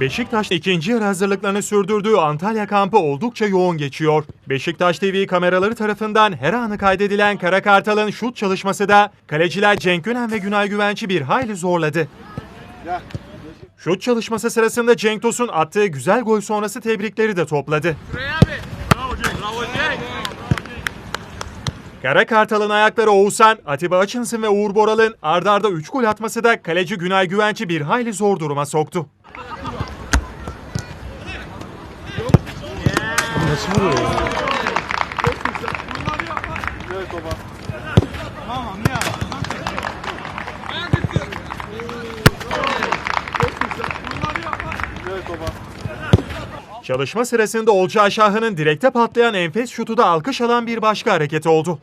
Beşiktaş ikinci yarı hazırlıklarını sürdürdüğü Antalya kampı oldukça yoğun geçiyor. Beşiktaş TV kameraları tarafından her anı kaydedilen Kara Kartal'ın şut çalışması da kaleciler Cenk Gönen ve Günay Güvenç'i bir hayli zorladı. Şut çalışması sırasında Cenk Tosun attığı güzel gol sonrası tebrikleri de topladı. Kara Kartal'ın ayakları Oğuzhan, Atiba Açınsın ve Uğur Boral'ın ardarda arda 3 gol atması da kaleci Günay Güvenç'i bir hayli zor duruma soktu. Çalışma sırasında Olcay Şahı'nın direkte patlayan enfes şutu da alkış alan bir başka hareket oldu.